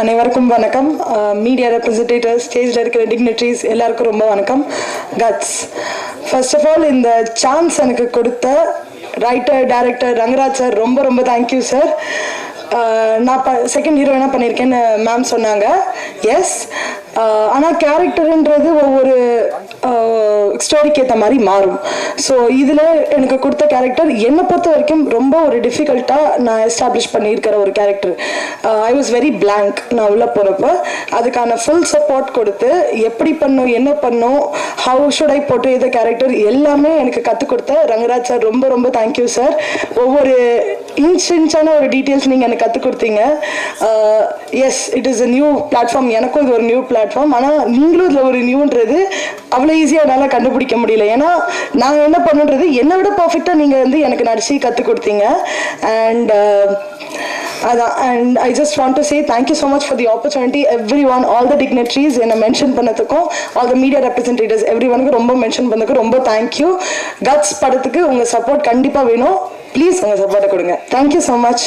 அனைவருக்கும் வணக்கம். மீடியா ரெப்ரசன்டேட்டர் ஸ்டேஜில் இருக்கிற டிக்னிட்ரிஸ் எல்லாருக்கும் ரொம்ப வணக்கம். கட்ஸ் ஃபர்ஸ்ட் ஆஃப் ஆல் இந்த சான்ஸ் எனக்கு கொடுத்த ரைட்டர் டைரக்டர் ரங்கராஜ் சார் ரொம்ப ரொம்ப தேங்க்யூ சார் நான் ப செகண்ட் ஹீரோயினாக பண்ணியிருக்கேன்னு மேம் சொன்னாங்க. எஸ் ஆனால் கேரக்டருன்றது ஒவ்வொரு ஸ்டோரிக்கு ஏற்ற மாதிரி மாறும். ஸோ இதில் எனக்கு கொடுத்த கேரக்டர் என்னை பொறுத்த வரைக்கும் ரொம்ப ஒரு டிஃபிகல்ட்டாக நான் எஸ்டாப்ளிஷ் பண்ணியிருக்கிற ஒரு character I was very blank நான் உள்ளே போகிறப்ப அதுக்கான ஃபுல் சப்போர்ட் கொடுத்து எப்படி பண்ணும் என்ன பண்ணும் ஹவு ஷுட் ஐ போட்டு இதை கேரக்டர் எல்லாமே எனக்கு கற்றுக் கொடுத்த ரங்கராஜ் சார் ரொம்ப ரொம்ப தேங்க்யூ சார் ஒவ்வொரு இன்ஸ்டன்ஸான ஒரு டீட்டெயில்ஸ் நீங்கள் எனக்கு கற்றுக் கொடுத்தீங்க. Yes it is a new platform எனக்கும் இது ஒரு நியூ பிளாட்ஃபார்ம் ஆனால் நீங்களும் இதில் ஒரு நியூன்றது அவ்வளோ ஈஸியாக என்னால் கண்டுபிடிக்க முடியல. ஏன்னா நாங்கள் என்ன பண்ணுன்றது என்னை விட பர்ஃபெக்டாக நீங்கள் வந்து எனக்கு நடிச்சு கற்றுக் கொடுத்தீங்க. அண்ட் அதான். And I just want to say thank you so much for the opportunity everyone all the dignitaries என்னை mention பண்ணதுக்கும் all the media representatives every ஒனுக்கு ரொம்ப மென்ஷன் பண்ணதுக்கு ரொம்ப தேங்க்யூ கட்ஸ் படத்துக்கு உங்கள் சப்போர்ட் கண்டிப்பாக வேணும். ப்ளீஸ் உங்கள் சப்போர்ட்டை கொடுங்க. தேங்க்யூ ஸோ மச்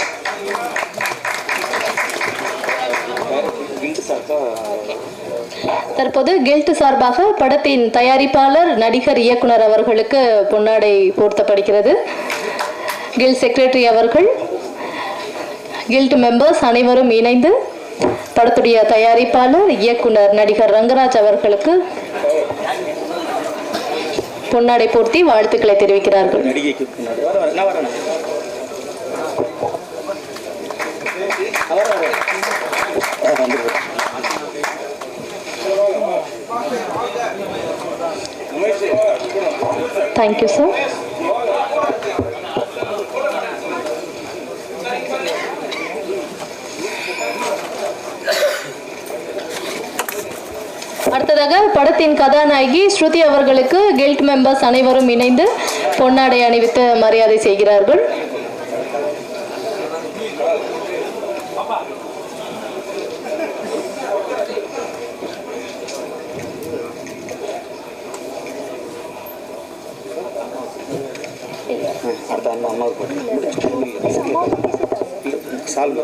தற்போது கில்ட் சார்பாக படத்தின் தயாரிப்பாளர் நடிகர் இயக்குனர் அவர்களுக்கு பொன்னாடை போர்த்தப்படுகிறது. கில்ட் செக்ரட்டரி அவர்கள் கில்ட் மெம்பர்ஸ் அனைவரும் இணைந்து படத்துடைய தயாரிப்பாளர் இயக்குனர் நடிகர் ரங்கராஜ் அவர்களுக்கு பொன்னாடை போர்த்தி வாழ்த்துக்களை தெரிவிக்கிறார்கள். நடிகைக்கு முன்னாடி வர வர நான் வரேன் வர வர ஆ, வந்துருவேன். தேங்க்யூ சார் அடுத்ததாக படத்தின் கதாநாயகி ஸ்ருதி அவர்களுக்கு கில்ட் மெம்பர்ஸ் அனைவரும் இணைந்து பொன்னாடை அணிவித்து மரியாதை செய்கிறார்கள். அடுத்த அண்ணா அம்மாவுக்கு சால்வ்.